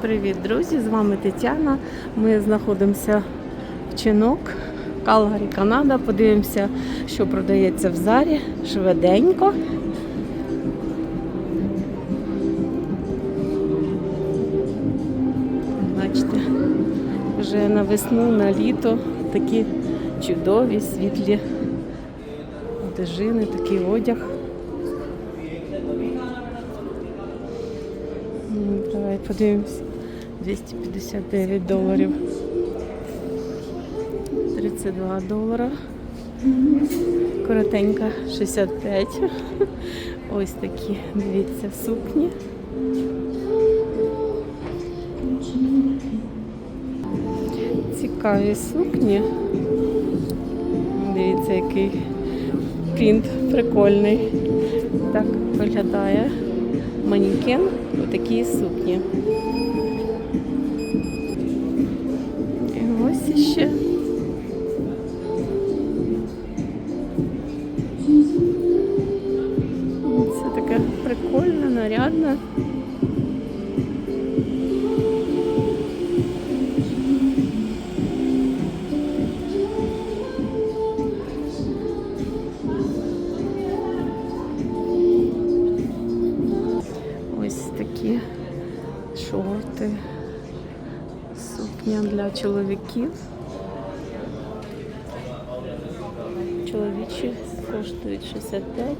Привіт, друзі! З вами Тетяна. Ми знаходимося в Чинок, Калгарі, Канада. Подивимося, що продається в зарі швиденько. Бачите, вже на весну, на літо такі чудові, світлі одежини, такий одяг. Давай подивимось. 259 доларів. 32 долара. Коротенька 65. Ось такі, дивіться, сукні. Цікаві сукні. Дивіться, який принт прикольний. Так виглядає манікен у такій сукні. Прикольне, нарядне. Ось такі шорти, сукня для чоловіків. Чоловічі коштують 65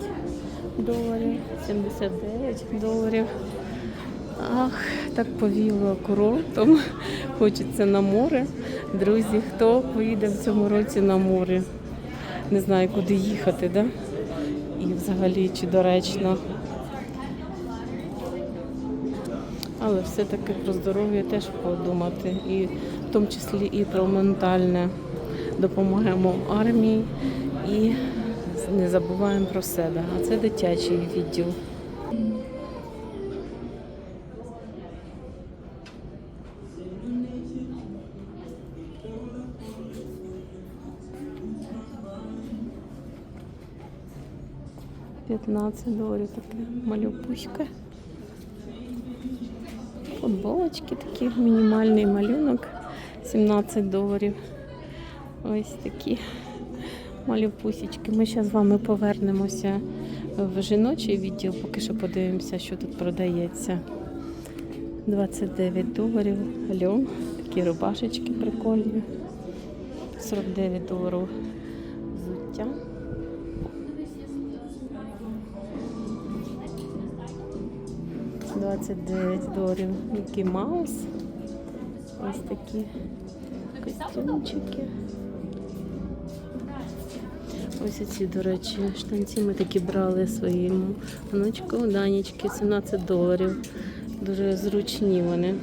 доларів, 79 доларів. Ах, так повіло курортом. Хочеться на море. Друзі, хто поїде в цьому році на море? Не знаю, куди їхати, да? І взагалі чи доречно. Але все-таки про здоров'я теж подумати, і в тому числі і про ментальне. Допомагаємо армії і не забуваємо про себе. А це дитячий відділ. П'ятнадцять доларів таке малюпуська. Футболочки такі, мінімальний малюнок, 17 доларів. Ось такі малюпусічки. Ми зараз з вами повернемося в жіночий відділ, поки що подивимося, що тут продається. 29 доларів. Алло, такі рубашечки прикольні. 49 доларів взуття. Двадцять дев'ять доларів Мікі Маус. Ось такі костюмчики. Ось ці, до речі, штанці ми такі брали своєму внучку Данічки 17 доларів. Дуже зручні вони.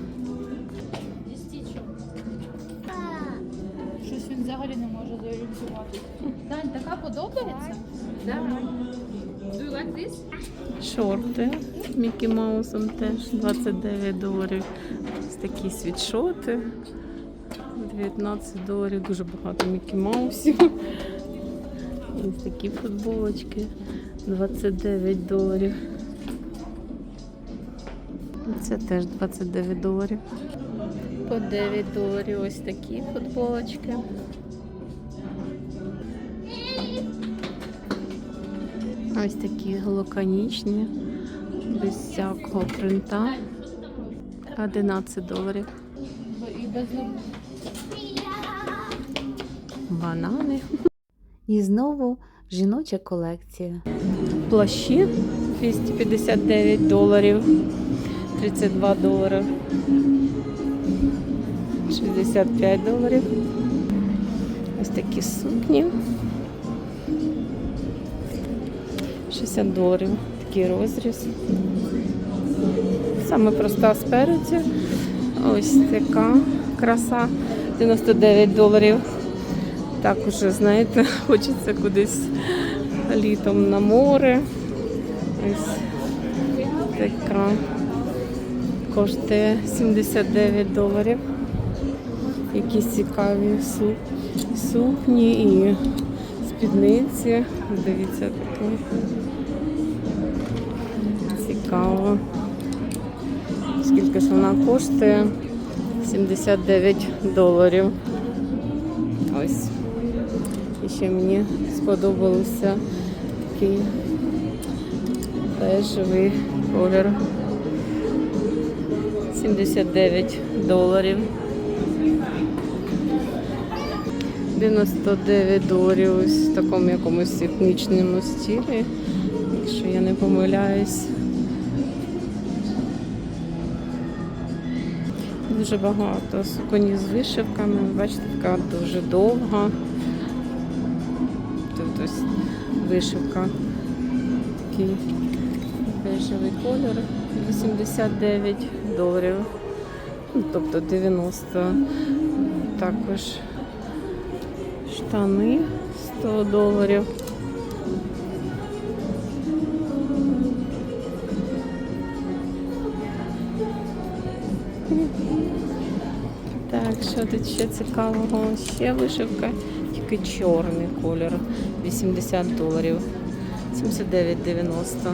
Щось він взагалі не може зорієнтувати. Дань, така подобається? Шорти Мікі Маусом теж 29 доларів. Ось такі світшоти. 19 доларів, дуже багато Мікі Маусів. Ось такі футболочки 29 доларів. Це теж 29 доларів. По 9 доларів ось такі футболочки. Ось такі лаконічні, без всякого принта. 11 доларів. Банани. І знову жіноча колекція. Плащі 259 доларів. 32 долари. 65 доларів. Ось такі сукні. 60 доларів. Такий розріз. Саме проста спереді. Ось така краса. 99 доларів. Так уже, знаєте, хочеться кудись літом на море. Ось така коштує 79 доларів. Якісь цікаві су- сукні і спідниці. Дивіться, таке цікаво. Скільки ж вона коштує? 79 доларів. Ось. Ще мені сподобався такий бежевий колір. 79 доларів. 99 доларів ось в такому якомусь етнічному стилі, якщо я не помиляюсь. Дуже багато суконів з вишивками. Бачите, така дуже довга. Ось вишивка. Такий бежевий колір. 89 доларів. Ну, тобто 90. Також штани 100 доларів. Так, що тут ще цікавого? Ще вишивка, тільки чорний колір. 80 доларів. 79,90.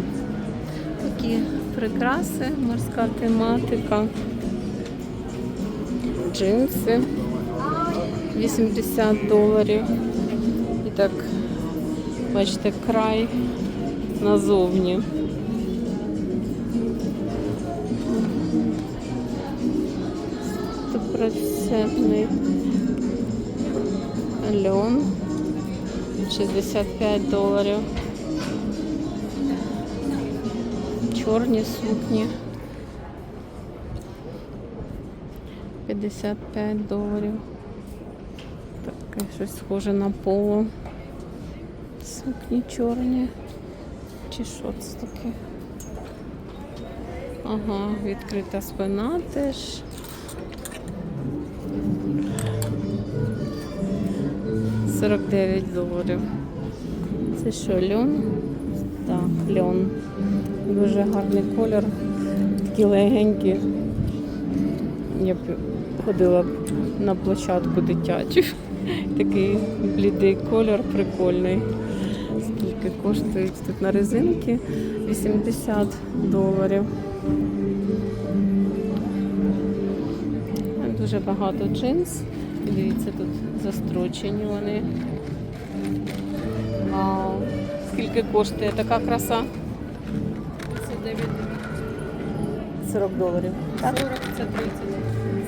Такі прикраси, морська тематика. Джинси 80 доларів. І так, бачите, край назовні. Стопроцентний льон 65 доларів. Чорні сукні 55 доларів. Таке щось схоже на поло. Сукні чорні. Чи що це таке? Ага, відкрита спина теж. Сорок дев'ять доларів. Це що, льон? Так, льон. Дуже гарний колір. Такі легенькі. Я б ходила на площадку дитячу. Такий блідий колір, прикольний. Скільки коштують тут на резинки? 80 доларів. Дуже багато джинс. Дивіться, тут застрочені вони. Вау! Скільки коштує така краса? 39, 40 доларів. Так? 40, це 30.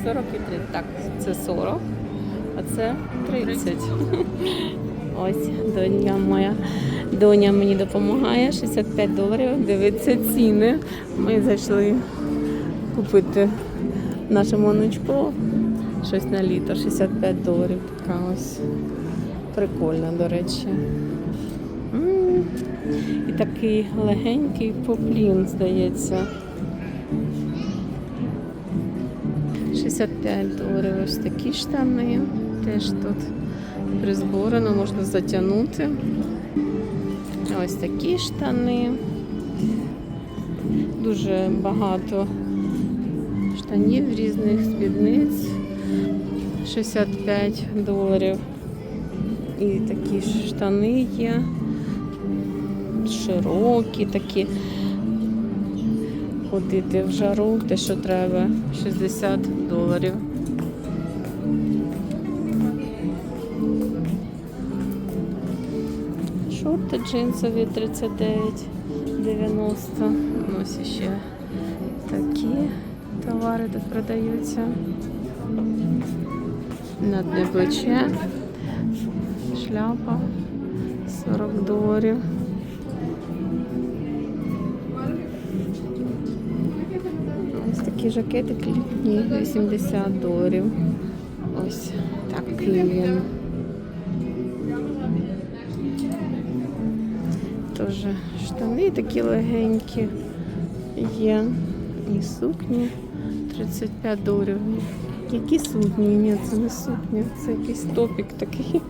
40 і 30. Так, це 40, а це 30. Ось доня моя. Доня мені допомагає. 65 доларів. Дивиться ціни. Ми зайшли купити нашому онучку щось на літо. 65 доларів. Така ось прикольна, до речі. І такий легенький поплін, здається. 65 доларів ось такі штани. Теж тут призборено, можна затягнути. Ось такі штани. Дуже багато штанів різних спідниць. 65 доларів. І такі ж штани є. Широкі такі. Ходити в жару, те, що треба, 60 доларів. Шорти джинсові 39,90. Ось ще такі товари тут продаються. На одне плече. Шляпа 40 доларів. Ось такі жакетики літні 80 доларів. Ось такий він. Теж штани такі легенькі є. І сукні 35 доларів. Які сукні? Ні, це не сукні, це якийсь топік такий.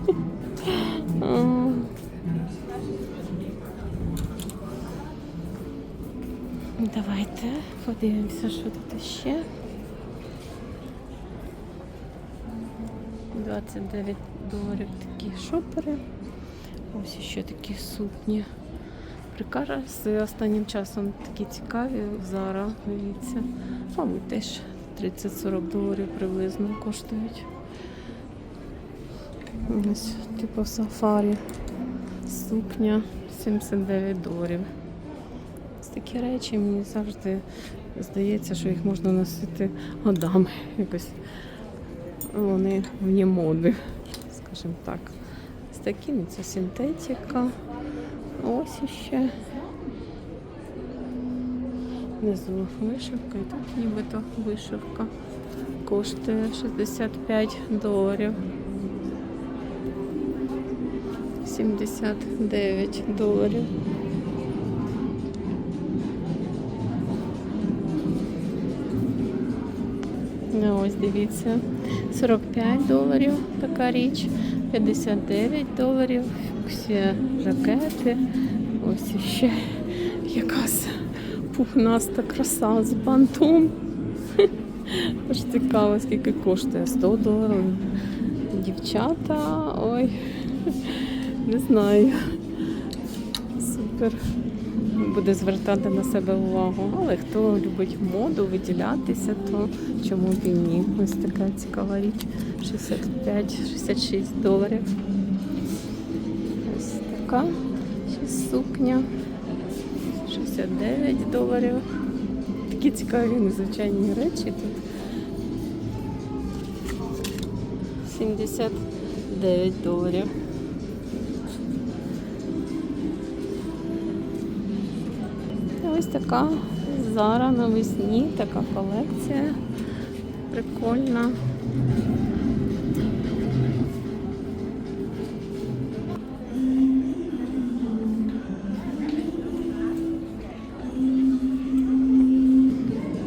Давайте подивимося, що тут ще. 29 доларів такі шопери. Ось ще такі сукні. Прикраси останнім часом такі цікаві. Зара, дивіться. Мабуть, теж 30-40 доларів приблизно коштують. Ось, типу сафарі. Сукня 79 доларів. Ось такі речі мені завжди здається, що їх можна носити годами. Якось вони вні моди, скажімо так. Ось такі ну, це синтетика. Ось іще. Внизу вишивка, і тут нібито вишивка. Коштує 65 доларів. 79 доларів. Ну, Ось дивіться, 45 доларів така річ, 59 доларів, всі жакети. Ось іще якась пухнаста краса з бантом. Аж цікаво, скільки коштує 100 доларів. Дівчата, ой, не знаю. Супер. Буде звертати на себе увагу. Але хто любить моду, виділятися, то чому б і ні? Ось така цікава річ. 65-66 доларів. Ось така ще сукня. 69 доларів. Такі цікаві незвичайні речі тут. 79 доларів. Ось така зара навесні, така колекція. Прикольна.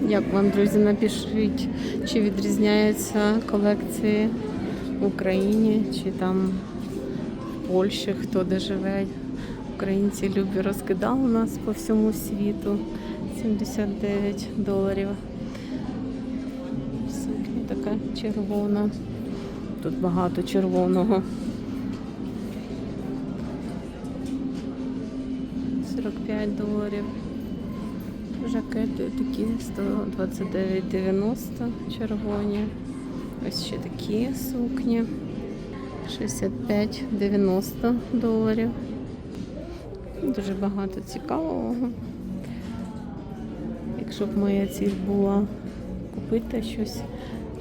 Як вам, друзі, напишіть, чи відрізняються колекції в Україні, чи там в Польщі, хто де живе. Українці любі розкидали нас по всьому світу. 79 доларів. Сукня така червона. Тут багато червоного. 45 доларів. Жакети такі 129,90 червоні. Ось ще такі сукні. 65,90 доларів. Дуже багато цікавого. Якщо б моя ціль була купити щось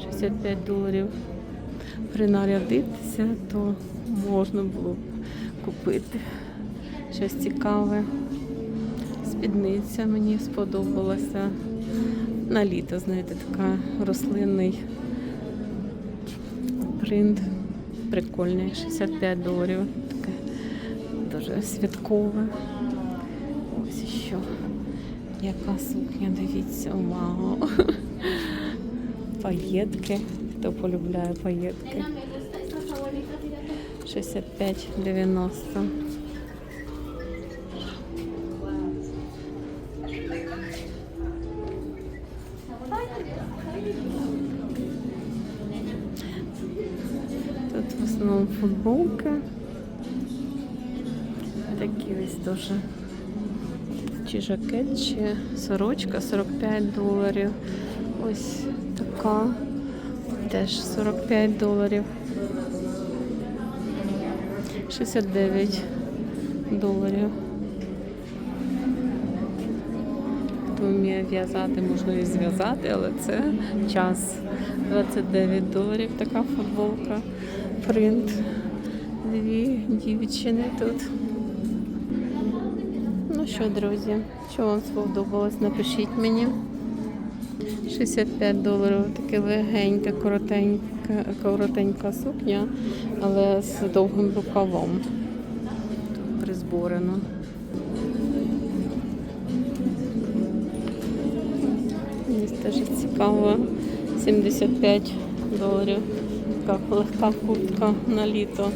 65 доларів, принарядитися, то можна було б купити щось цікаве. Спідниця мені сподобалася. На літо, знаєте, така рослинний принт. Прикольний, 65 доларів. Таке дуже святкове. Ось що. Яка сукня, дивіться, вау. Паєтки. Хто полюбляє паєтки? 65,90. Дуже. Чи жакет, чи сорочка 45 доларів. Ось така. Теж 45 доларів. 69 доларів. Хто вміє в'язати, можна і зв'язати, але це час. 29 доларів така футболка. Принт. Дві дівчини тут. Що, друзі, що вам сподобалось, напишіть мені. 65 доларів, таке легеньке, коротенька, коротенька сукня, але з довгим рукавом. Тут призборено. Мені теж цікаво. 75 доларів. Така легка куртка на літо.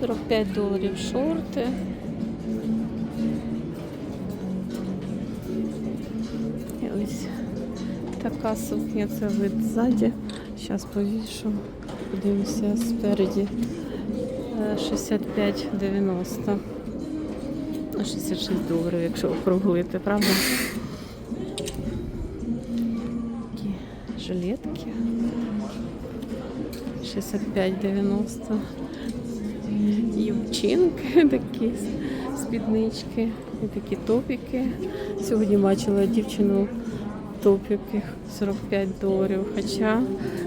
45 доларів шорти. Така сукня, це вид ззаді. Зараз повішу. Подивимося спереді. Е, 65,90. 66 доларів, якщо округлити, правда? Такі жилетки. 65,90. Юбчинки такі, спіднички і такі топіки. Сьогодні бачила дівчину в топіках 45 доларів. Хоча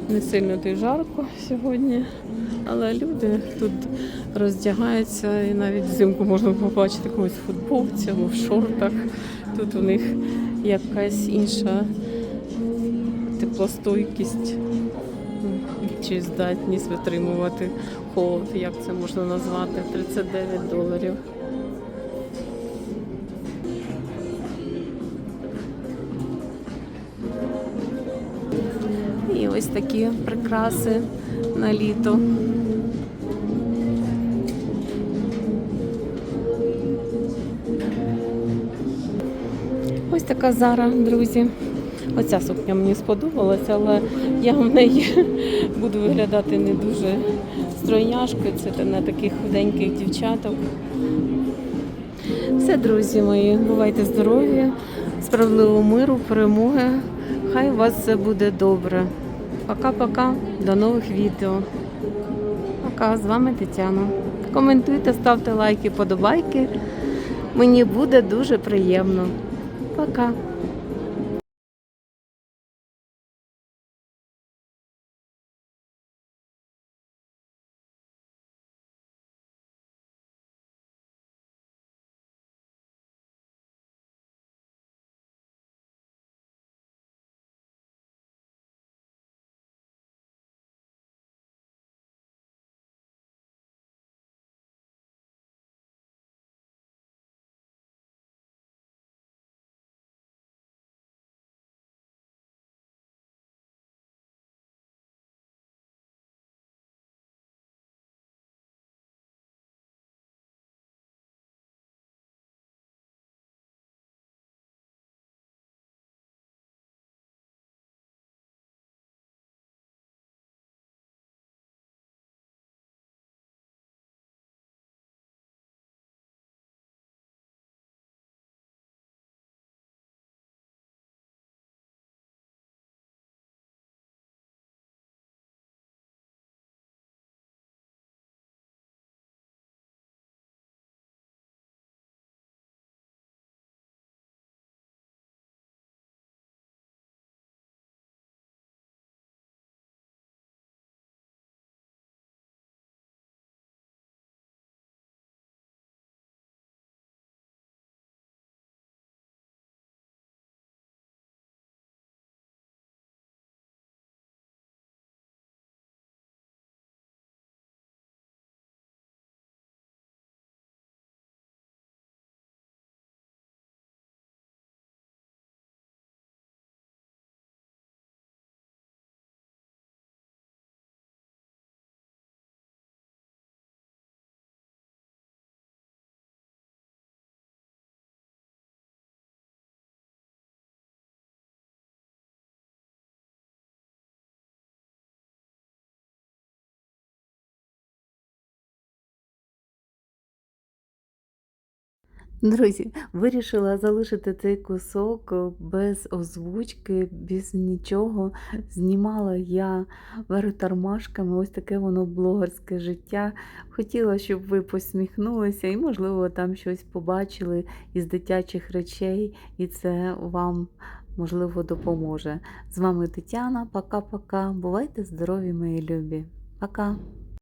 не сильно то жарко сьогодні. Але люди тут роздягаються і навіть взимку можна побачити когось в футболці або в шортах. Тут у них якась інша теплостойкість чи здатність витримувати холод, як це можна назвати, 39 доларів. Такі прикраси на літо. Ось така зара, друзі. Оця сукня мені сподобалася, але я в неї буду виглядати не дуже стройняшкою. Це на таких худеньких дівчаток. Все, друзі мої, бувайте здорові, справедливого миру, перемоги. Хай у вас все буде добре. Пока-пока, до нових відео. Пока, з вами Тетяна. Коментуйте, ставте лайки, подобайки. Мені буде дуже приємно. Пока. Друзі, вирішила залишити цей кусок е, без озвучки, без нічого. Знімала я вверх тормашками, ось таке воно блогерське життя. Хотіла, щоб ви посміхнулися і, можливо, там щось побачили із дитячих речей, і це вам, можливо, допоможе. З вами Тетяна. Пока-пока. Бувайте здорові, мої любі. Пока.